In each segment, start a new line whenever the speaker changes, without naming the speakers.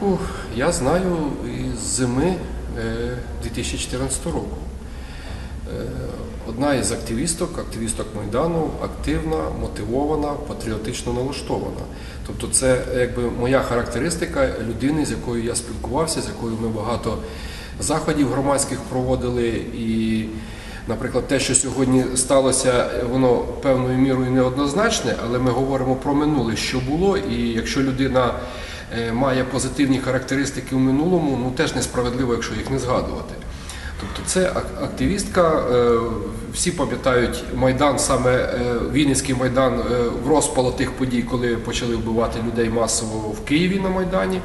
Завірюху я знаю із зими е, 2014 року. Е, Одна із активісток, активісток Майдану, активна, мотивована, патріотично налаштована. Тобто, це якби моя характеристика людини, з якою я спілкувався, з якою ми багато заходів громадських проводили. І, наприклад, те, що сьогодні сталося, воно певною мірою неоднозначне, але ми говоримо про минуле, що було, і якщо людина е, має позитивні характеристики в минулому, ну теж несправедливо, якщо їх не згадувати. Тобто це активістка. е, Всі пам'ятають Майдан, саме е, Вінницький Майдан е, в розпало тих подій, коли почали вбивати людей масово в Києві на Майдані.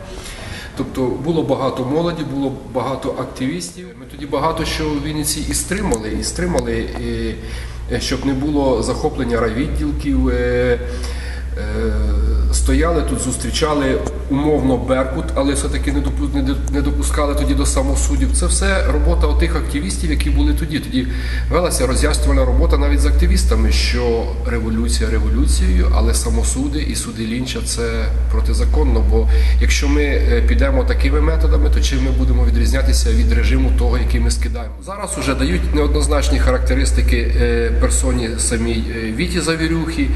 Тобто було багато молоді, було багато активістів. Ми тоді багато що в Вінниці і стримали, і стримали, і, е, щоб не було захоплення райвідділків. е, е, Стояли тут, зустрічали умовно Беркут, але все-таки не допу- не не допускали тоді до самосудів. Це все робота тих активістів, які були тоді. Тоді велася роз'яснювальна робота навіть з активістами, що революція революцією, але самосуди і суди лінча це протизаконно. Бо якщо ми е, підемо такими методами, то чим ми будемо відрізнятися від режиму того, який ми скидаємо? Зараз уже дають неоднозначні характеристики е, персоні самій е, Віті Завірюхі,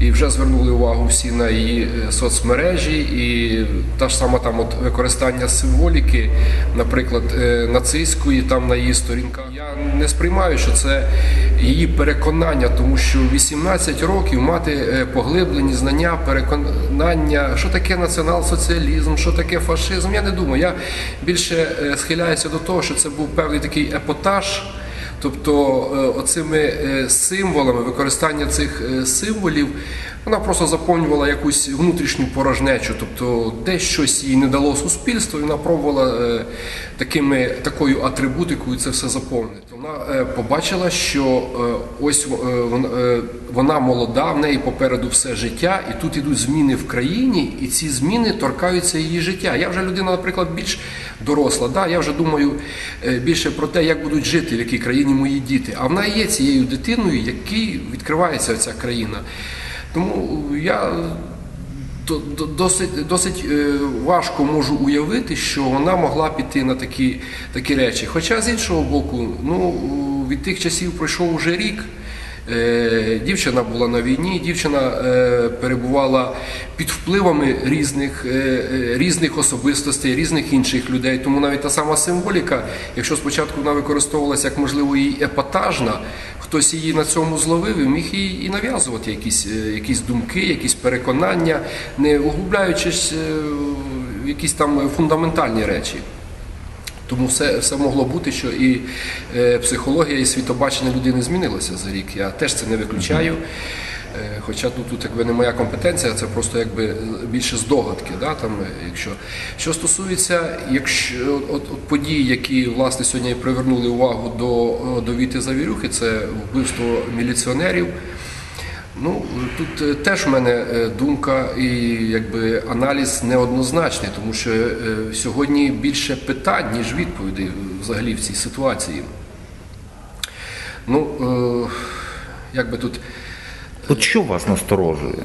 і вже звернули увагу всі на її соцмережі, і та ж сама там от використання символіки, наприклад, е, нацистської там на її сторінках. Я не сприймаю, що це її переконання, тому що 18 років мати е, поглиблені знання, переконання, що таке націонал-соціалізм, що таке фашизм. Я не думаю. Я більше е, схиляюся до того, що це був певний такий епотаж. Тобто е, оцими е, символами, використання цих е, символів, вона просто заповнювала якусь внутрішню порожнечу, тобто де щось їй не дало суспільство, вона пробувала такими, такою атрибутикою це все заповнити. Вона побачила, що ось вона, вона молода, в неї попереду все життя, і тут ідуть зміни в країні, і ці зміни торкаються її життя. Я вже людина, наприклад, більш доросла. Да? Я вже думаю е, більше про те, як будуть жити, в якій країні мої діти. А вона є цією дитиною, якій відкривається ця країна. Тому я до- до- досить, досить е, важко можу уявити, що вона могла піти на такі, такі речі. Хоча з іншого боку, ну, від тих часів пройшов уже рік. Е, Дівчина була на війні, дівчина е, перебувала під впливами різних, е, різних особистостей, різних інших людей. Тому навіть та сама символіка, якщо спочатку вона використовувалася як можливо і епатажна, хтось її на цьому зловив і міг їй і нав'язувати якісь, якісь думки, якісь переконання, не углубляючись в якісь там фундаментальні речі. Тому все, все могло бути, що і е, психологія, і світобачення людини змінилося за рік. Я теж це не виключаю. Е, хоча тут, тут якби не моя компетенція, це просто якби більше здогадки. Да, там, е, якщо. Що стосується якщо, от, от подій, які власне сьогодні привернули увагу до, до Віти Завірюхи, це вбивство міліціонерів. Ну тут е, теж в мене е, думка і якби аналіз неоднозначний, тому що е, сьогодні більше питань, ніж відповідей взагалі в цій ситуації. Ну, як би тут.
От що вас насторожує?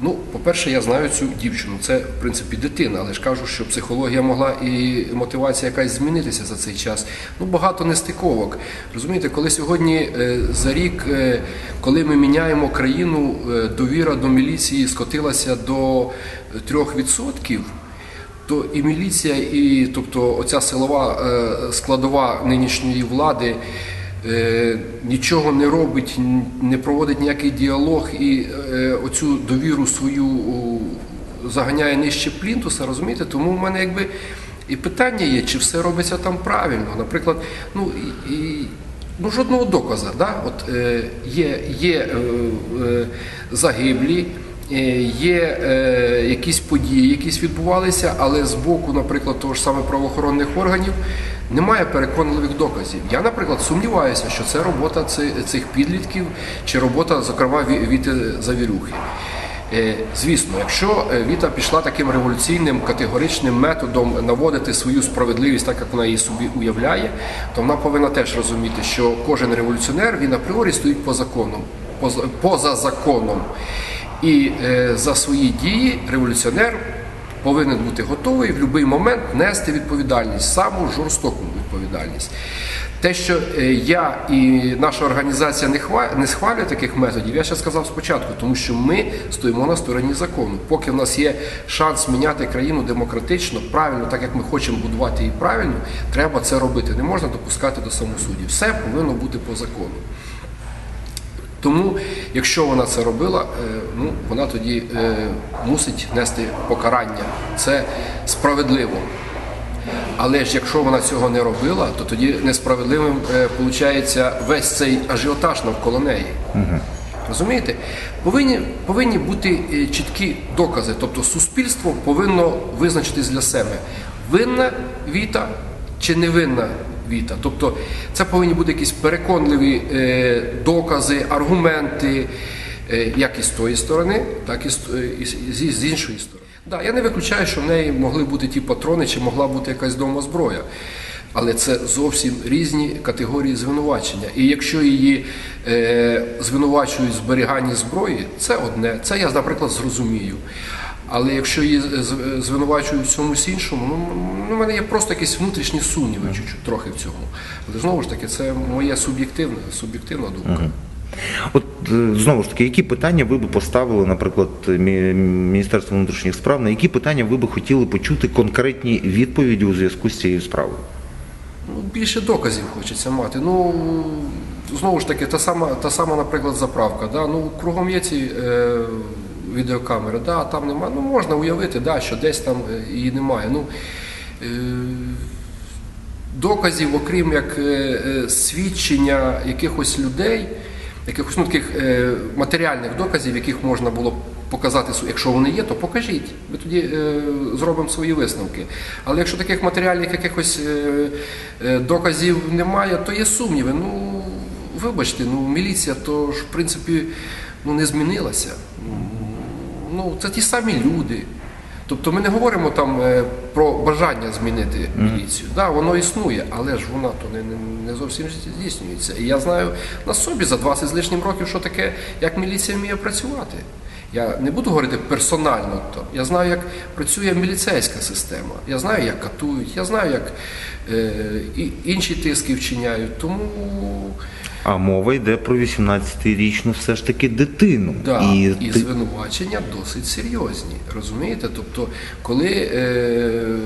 Ну, по-перше, я знаю цю дівчину. Це, в принципі, дитина, але ж кажу, що психологія могла і мотивація якась змінитися за цей час. Ну, багато нестиковок. Розумієте, коли сьогодні е, за рік, е, коли ми міняємо країну, е, довіра до міліції скотилася до е, 3%, то і міліція, і тобто оця силова складова нинішньої влади нічого не робить, не проводить ніякий діалог і е, оцю довіру свою заганяє нижче плінтуса, розумієте? Тому в мене якби і питання є, чи все робиться там правильно. Наприклад, ну і, ну жодного доказу, да? От е, є, є е, е, загиблі. Е, Є е, якісь події, якісь відбувалися, але з боку, наприклад, того ж саме правоохоронних органів немає переконливих доказів. Я, наприклад, сумніваюся, що це робота цих підлітків чи робота, зокрема, Ві- Віти Завірюхи. Е, Звісно, якщо е, Віта пішла таким революційним категоричним методом наводити свою справедливість, так як вона її собі уявляє, то вона повинна теж розуміти, що кожен революціонер він апріорі стоїть по закону, поза, поза законом. І е, за свої дії революціонер повинен бути готовий в будь-який момент нести відповідальність, саму жорстоку відповідальність. Те, що е, я і наша організація не хва- схвалює таких методів, я ще сказав спочатку, тому що ми стоїмо на стороні закону. Поки в нас є шанс міняти країну демократично, правильно, так як ми хочемо будувати її правильно, треба це робити. Не можна допускати до самосудів. Все повинно бути по закону. Тому, якщо вона це робила, е, ну вона тоді е, мусить нести покарання. Це справедливо. Але ж якщо вона цього не робила, то тоді несправедливим виходить весь цей ажіотаж навколо неї. Розумієте? Повинні, повинні бути е, чіткі докази. Тобто суспільство повинно визначитись для себе, винна Віта чи невинна Віта. Тобто це повинні бути якісь переконливі е, докази, аргументи, е, як і з тої сторони, так і е, з іншої сторони. Да, я не виключаю, що в неї могли бути ті патрони, чи могла бути якась дома зброя. Але це зовсім різні категорії звинувачення. І якщо її е, звинувачують в зберіганні зброї, це одне. Це я, наприклад, зрозумію. Але якщо її звинувачують в чомусь іншому, ну, ну, в мене є просто якісь внутрішні сумніви чуть-чуть трохи в цьому. Але знову ж таки, це моя суб'єктивна, суб'єктивна думка.
От е, знову ж таки, які питання ви б поставили, наприклад, Мі- Міністерству внутрішніх справ, на які питання ви б хотіли почути конкретні відповіді у зв'язку з цією справою?
Ну, більше доказів хочеться мати. Ну знову ж таки, та сама, та сама, наприклад, заправка. Да? Ну, кругом є ці е, відеокамери, да, там немає. Ну можна уявити, да, що десь там е, її немає. Ну, е, доказів, окрім як е, свідчення якихось людей, якихось ну, таких матеріальних доказів, яких можна було показати, якщо вони є, то покажіть. Ми тоді зробимо свої висновки. Але якщо таких матеріальних якихось доказів немає, то є сумніви. Ну, вибачте, ну міліція то ж в принципі ну, не змінилася. Ну, це ті самі люди. Тобто ми не говоримо там е, про бажання змінити міліцію. Да, воно існує, але ж воно то не, не, не зовсім здійснюється. І я знаю на собі за 20 з лишнім років, що таке, як міліція вміє працювати. Я не буду говорити персонально, то я знаю, як працює міліцейська система. Я знаю, як катують, я знаю, як е, і інші тиски вчиняють. Тому
А мова йде про 18-річну все ж таки дитину.
Да,
і
і,
ти-
звинувачення досить серйозні. Розумієте? Тобто, коли е,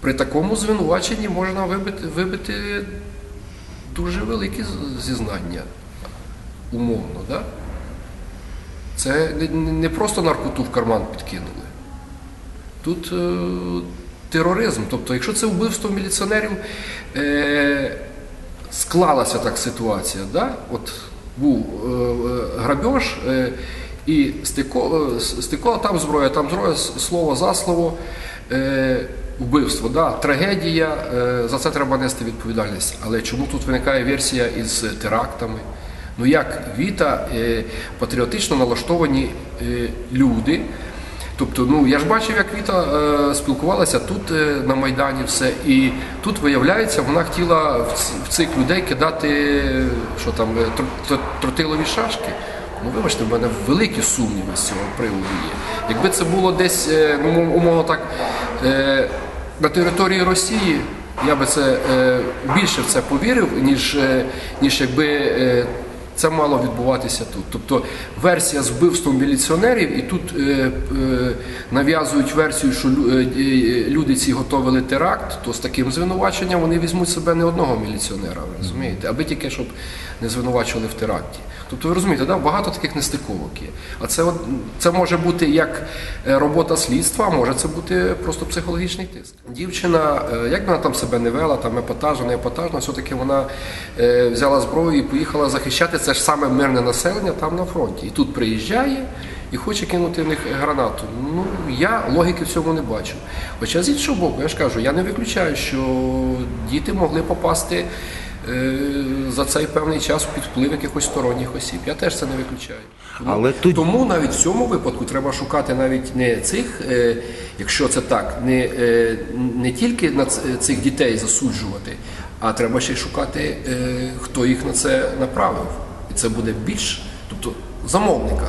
при такому звинуваченні можна вибити, вибити дуже великі зізнання, умовно, да? Це не, не просто наркоту в карман підкинули. Тут е, тероризм. Тобто, якщо це вбивство міліціонерів, е, склалася так ситуація. Да? От був е, е, грабеж, е, і стико, стикова там зброя, там зброя, слово за слово. Вбивство, да, трагедія, за це треба нести відповідальність. Але чому тут виникає версія із терактами? Ну як Віта патріотично налаштовані люди, Тобто, ну я ж бачив, як Віта е, спілкувалася тут е, на Майдані, все. І тут виявляється, вона хотіла в, в цих людей кидати що там, е, тр- тр- тротилові шашки. Ну, вибачте, в мене великі сумніви з цього приводу є. Якби це було десь, е, ну, умовно так, е, на території Росії, я би це е, більше в це повірив, ніж, е, ніж якби. Е, це мало відбуватися тут. Тобто версія з вбивством міліціонерів, і тут е, е, нав'язують версію, що е, е, люди ці готовили теракт, то з таким звинуваченням вони візьмуть себе не одного міліціонера, розумієте, аби тільки щоб не звинувачували в теракті. Тобто ви розумієте, да? багато таких нестиковок є. А це, це може бути як е, робота слідства, а може це бути просто психологічний тиск. Дівчина, е, як вона там себе не вела, там епатажна, не епатажна, все-таки вона е, взяла зброю і поїхала захищати це ж саме мирне населення там на фронті. І тут приїжджає і хоче кинути в них гранату. Ну я логіки в цьому не бачу. Хоча з іншого боку, я ж кажу, я не виключаю, що діти могли попасти. Е, За цей певний час під вплив якихось сторонніх осіб. Я теж це не виключаю. Тому,
Але тут-
тому навіть в цьому випадку треба шукати навіть не цих, е, якщо це так, не, е, не тільки на цих дітей засуджувати, а треба ще й шукати, хто їх на це направив. І це буде більш, тобто замовника.